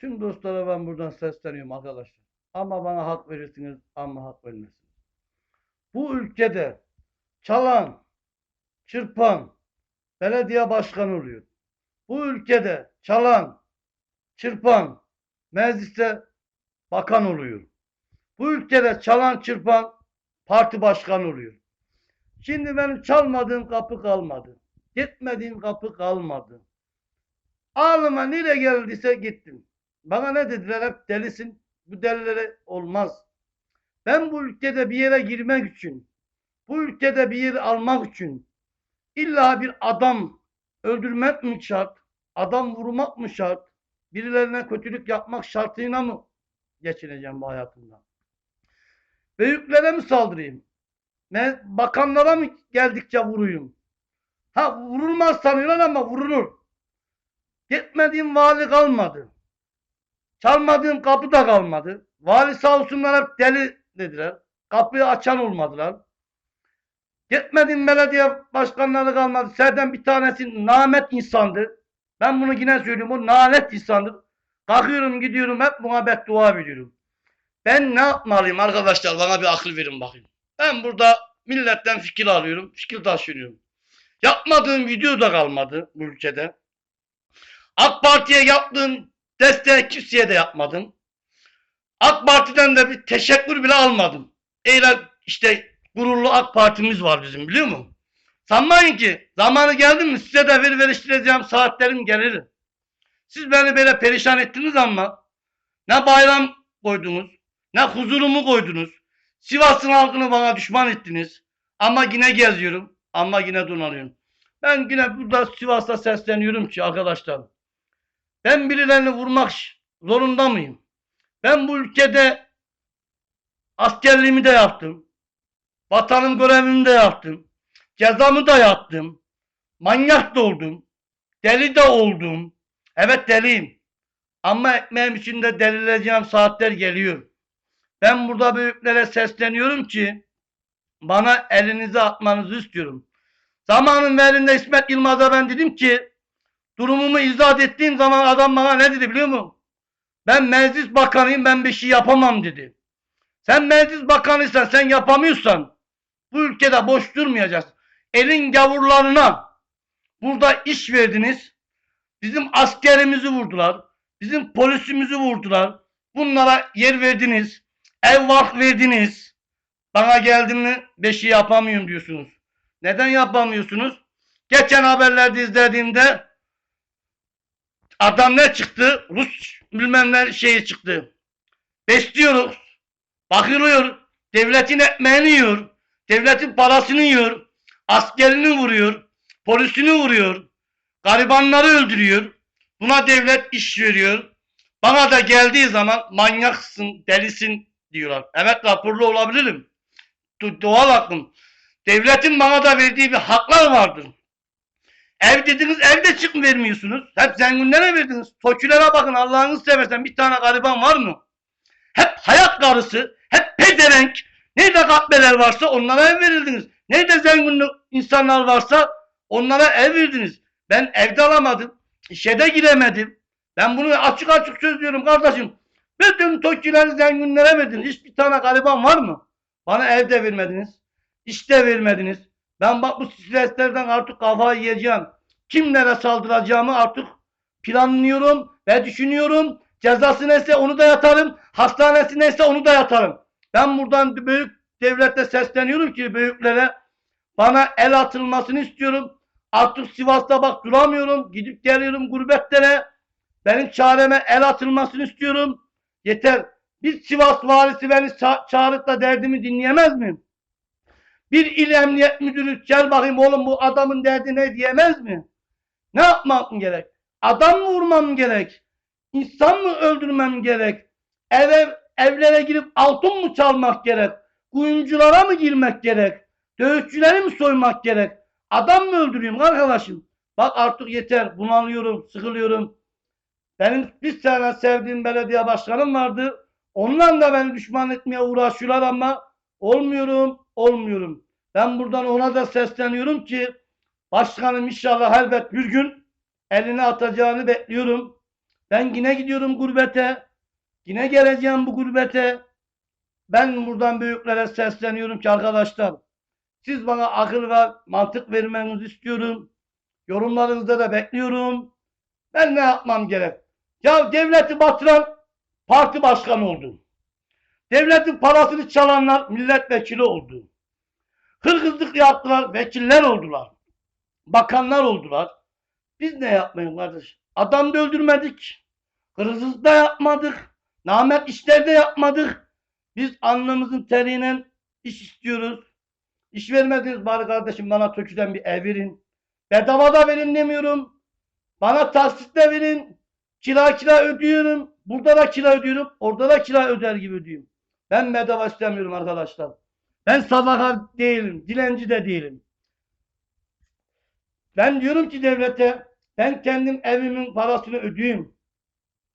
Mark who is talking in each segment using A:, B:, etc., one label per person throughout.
A: Tüm dostlara ben buradan sesleniyorum arkadaşlar. Ama bana hak verirsiniz ama hak vermezsiniz. Bu ülkede çalan, çırpan belediye başkanı oluyor. Bu ülkede çalan, çırpan mecliste bakan oluyor. Bu ülkede çalan, çırpan parti başkanı oluyor. Şimdi benim çalmadığım kapı kalmadı. Gitmediğim kapı kalmadı. Ağlıma nereye geldiyse gittim. Bana ne dediler hep delisin. Bu delilere olmaz. Ben bu ülkede bir yere girmek için, bu ülkede bir yeri almak için illa bir adam öldürmek mi şart? Adam vurmak mı şart? Birilerine kötülük yapmak şartıyla mı geçineceğim bu hayatımda? Büyüklere mi saldırayım? Ne, bakanlara mı geldikçe vuruyum? Ha vurulmaz sanıyorlar ama vurulur. Gitmediğim vali kalmadı. Çalmadığım kapı da kalmadı. Vali sağ olsunlar hep deli dediler. Kapıyı açan olmadılar. Gitmediğim belediye başkanları kalmadı. Zaten bir tanesi namet insandı. Ben bunu yine söylüyorum. O nalet insandır. Kalkıyorum gidiyorum hep muhabbet dua biliyorum. Ben ne yapmalıyım arkadaşlar bana bir akıl verin bakayım. Ben burada milletten fikir alıyorum. Fikir taşıyorum. Yapmadığım video da kalmadı bu ülkede. AK Parti'ye yaptığım desteği kimseye de yapmadım. AK Parti'den de bir teşekkür bile almadım. Eğer işte gururlu AK Parti'miz var bizim biliyor musun? Sanmayın ki zamanı geldi mi size de ver veriştireceğim saatlerim gelir. Siz beni böyle perişan ettiniz ama ne bayram koydunuz, ne huzurumu koydunuz. Sivas'ın halkını bana düşman ettiniz. Ama yine geziyorum, ama yine donalıyorum. Ben yine burada Sivas'ta sesleniyorum ki arkadaşlar. Ben birilerini vurmak zorunda mıyım? Ben bu ülkede askerliğimi de yaptım. Vatanın görevimi de yaptım. Cezamı da yaptım. Manyak da oldum. Deli de oldum. Evet deliyim. Ama ekmeğim için de delileceğim saatler geliyor. Ben burada büyüklere sesleniyorum ki bana elinizi atmanızı istiyorum. Zamanın verinde İsmet Yılmaz'a ben dedim ki durumumu izah ettiğim zaman adam bana ne dedi biliyor musun? Ben meclis bakanıyım ben bir şey yapamam dedi. Sen meclis bakanıysan sen yapamıyorsan bu ülkede boş durmayacaksın. Elin gavurlarına burada iş verdiniz. Bizim askerimizi vurdular. Bizim polisimizi vurdular. Bunlara yer verdiniz. Ev vak verdiniz. Bana geldi mi beşi yapamıyorum diyorsunuz. Neden yapamıyorsunuz? Geçen haberlerde izlediğimde adam ne çıktı? Rus bilmem ne şeyi çıktı. Besliyoruz. Bakılıyor. Devletin ekmeğini yiyor. Devletin parasını yiyor. Askerini vuruyor. Polisini vuruyor. Garibanları öldürüyor. Buna devlet iş veriyor. Bana da geldiği zaman manyaksın, delisin diyorlar. Evet raporlu olabilirim. Doğal hakkım. Devletin bana da verdiği bir haklar vardır. Ev dediniz evde çık mı vermiyorsunuz? Hep zenginlere verdiniz. Tokilere bakın Allah'ınızı seversen bir tane gariban var mı? Hep hayat karısı, hep pezevenk. Nerede katmeler varsa onlara ev verildiniz. Nerede zengin insanlar varsa onlara ev verdiniz. Ben evde alamadım. İşe de giremedim. Ben bunu açık açık söylüyorum kardeşim. Bütün tokileri zenginlere verdiniz. Hiçbir tane gariban var mı? Bana evde vermediniz. İşte vermediniz. Ben bak bu streslerden artık kafayı yiyeceğim. Kimlere saldıracağımı artık planlıyorum ve düşünüyorum. Cezası neyse onu da yatarım. Hastanesi neyse onu da yatarım. Ben buradan büyük devlete sesleniyorum ki büyüklere bana el atılmasını istiyorum. Artık Sivas'ta bak duramıyorum. Gidip geliyorum gurbetlere. Benim çareme el atılmasını istiyorum. Yeter. Bir Sivas valisi beni ça- çağırıp da derdimi dinleyemez mi? Bir il emniyet müdürü gel bakayım oğlum bu adamın derdi ne diyemez mi? Ne yapmam gerek? Adam mı vurmam gerek? İnsan mı öldürmem gerek? Eve, evlere girip altın mı çalmak gerek? Kuyumculara mı girmek gerek? Dövüşçüleri mi soymak gerek? Adam mı öldürüyorum arkadaşım? Bak artık yeter. Bunalıyorum, sıkılıyorum. Benim bir tane sevdiğim belediye başkanım vardı. Onunla da beni düşman etmeye uğraşıyorlar ama olmuyorum, olmuyorum. Ben buradan ona da sesleniyorum ki başkanım inşallah elbet bir gün eline atacağını bekliyorum. Ben yine gidiyorum gurbete. Yine geleceğim bu gurbete. Ben buradan büyüklere sesleniyorum ki arkadaşlar. Siz bana akıl ve mantık vermenizi istiyorum. Yorumlarınızda da bekliyorum. Ben ne yapmam gerek? Ya devleti batıran parti başkanı oldu. Devletin parasını çalanlar milletvekili oldu. Hırgızlık yaptılar, vekiller oldular. Bakanlar oldular. Biz ne yapmayın kardeş? Adam da öldürmedik. Hırsızlık da yapmadık. Namet işler de yapmadık. Biz alnımızın teriyle iş istiyoruz. İş vermediniz bari kardeşim bana Tökü'den bir ev verin. Bedava da verin demiyorum. Bana taksitle verin. Kira kira ödüyorum. Burada da kira ödüyorum. Orada da kira öder gibi ödüyorum. Ben bedava istemiyorum arkadaşlar. Ben sadaka değilim. Dilenci de değilim. Ben diyorum ki devlete ben kendim evimin parasını ödeyeyim.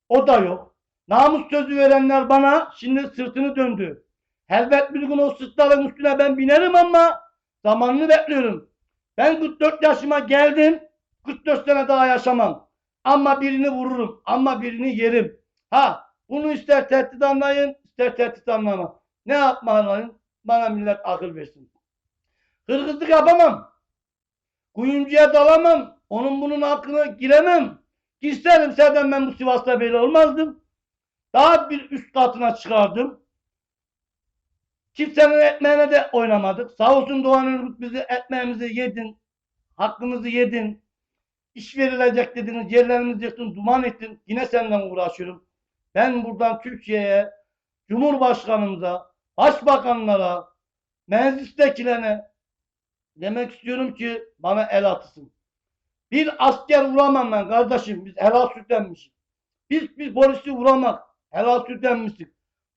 A: O da yok. Namus sözü verenler bana şimdi sırtını döndü. Elbet bir gün o sırtların üstüne ben binerim ama zamanını bekliyorum. Ben 44 yaşıma geldim. 44 sene daha yaşamam. Ama birini vururum. Ama birini yerim. Ha bunu ister tehdit anlayın ister tehdit anlama. Ne yapmalıyım? Bana millet akıl versin. Hırgızlık yapamam. Kuyumcuya dalamam. Onun bunun hakkına giremem. Girseydim zaten ben bu Sivas'ta böyle olmazdım. Daha bir üst katına çıkardım. Kimsenin ekmeğine de oynamadık. Sağ olsun Doğan Ürgüt bizi ekmeğimizi yedin. Hakkımızı yedin. İş verilecek dediniz. Yerlerimizi yıktın. Duman ettin. Yine senden uğraşıyorum. Ben buradan Türkiye'ye, Cumhurbaşkanımıza, Başbakanlara, meclistekilerine demek istiyorum ki bana el atısın. Bir asker vuramam ben kardeşim. Biz helal sütlenmişiz. Biz bir polisi vuramak. Helal sütlenmiştik.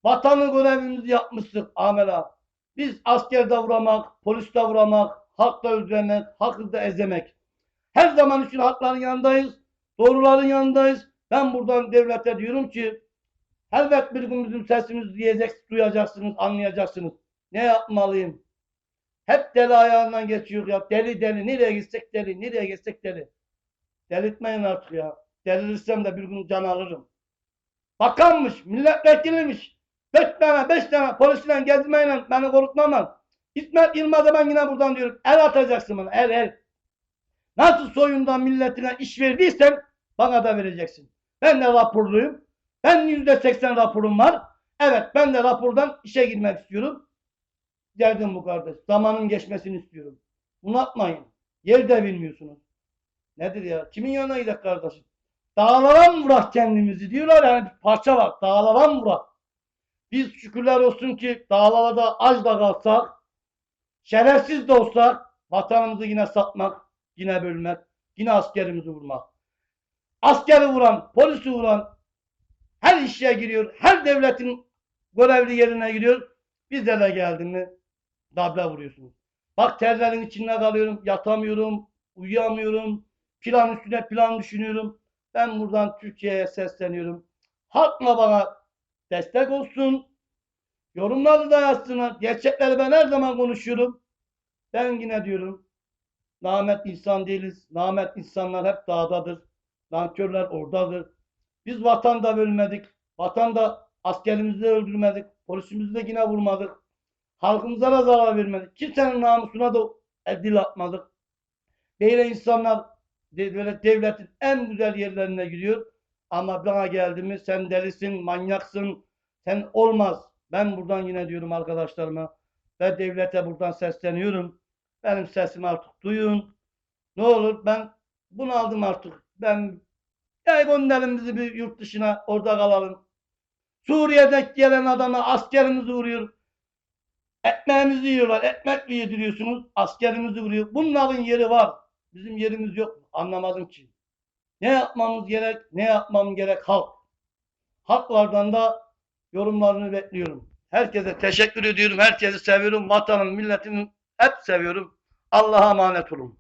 A: Vatanı görevimizi yapmıştık amela. Biz askerde vuramak, poliste vuramak, hakla öldürmek, hakkı da ezemek. Her zaman için hakların yanındayız. Doğruların yanındayız. Ben buradan devlete diyorum ki elbet bir gün bizim sesimizi diyecek, duyacaksınız, anlayacaksınız. Ne yapmalıyım? Hep deli ayağından geçiyor ya. Deli deli. Nereye gitsek deli. Nereye gitsek deli. Delirtmeyin artık ya. Delirirsem de bir gün can alırım. Bakanmış, milletvekiliymiş. Beş tane, beş tane polisle gezmeyle beni korkutmamam. İsmet Yılmaz'a ben yine buradan diyorum. El atacaksın bana. El el. Nasıl soyundan milletine iş verdiysen bana da vereceksin. Ben de raporluyum. Ben yüzde seksen raporum var. Evet ben de rapordan işe girmek istiyorum. Derdim bu kardeş. Zamanın geçmesini istiyorum. Bunu yapmayın. Yer de bilmiyorsunuz. Nedir ya? Kimin yanına gidelim kardeşim? Dağlara mı vurak kendimizi diyorlar yani bir parça var. Dağlara mı vurak? Biz şükürler olsun ki dağlarda aç da kalsak, şerefsiz de olsak vatanımızı yine satmak, yine bölmek, yine askerimizi vurmak. Askeri vuran, polisi vuran her işe giriyor, her devletin görevli yerine giriyor. Bize de geldi mi dable vuruyorsunuz. Bak terlerin içinde kalıyorum, yatamıyorum, uyuyamıyorum, plan üstüne plan düşünüyorum. Ben buradan Türkiye'ye sesleniyorum. Halkla bana destek olsun. Yorumları da yazsınlar. Gerçekleri ben her zaman konuşuyorum. Ben yine diyorum. Namet insan değiliz. Namet insanlar hep dağdadır. Nankörler oradadır. Biz vatanda bölmedik. Vatanda askerimizi de öldürmedik. Polisimizi de yine vurmadık. Halkımıza da zarar vermedik. Kimsenin namusuna da dil atmadık. Böyle insanlar böyle devletin en güzel yerlerine gidiyor. Ama bana geldi mi sen delisin, manyaksın, sen olmaz. Ben buradan yine diyorum arkadaşlarıma ve devlete buradan sesleniyorum. Benim sesimi artık duyun. Ne olur ben bunu aldım artık. Ben ya gönderin bir yurt dışına orada kalalım. Suriye'de gelen adama askerimizi vuruyor. Ekmeğimizi yiyorlar. Ekmek mi yediriyorsunuz? Askerimizi vuruyor. Bunların yeri var. Bizim yerimiz yok. Anlamadım ki. Ne yapmamız gerek? Ne yapmam gerek? Halk. Halklardan da yorumlarını bekliyorum. Herkese teşekkür ediyorum. Herkesi seviyorum. Vatanım, milletimi hep seviyorum. Allah'a emanet olun.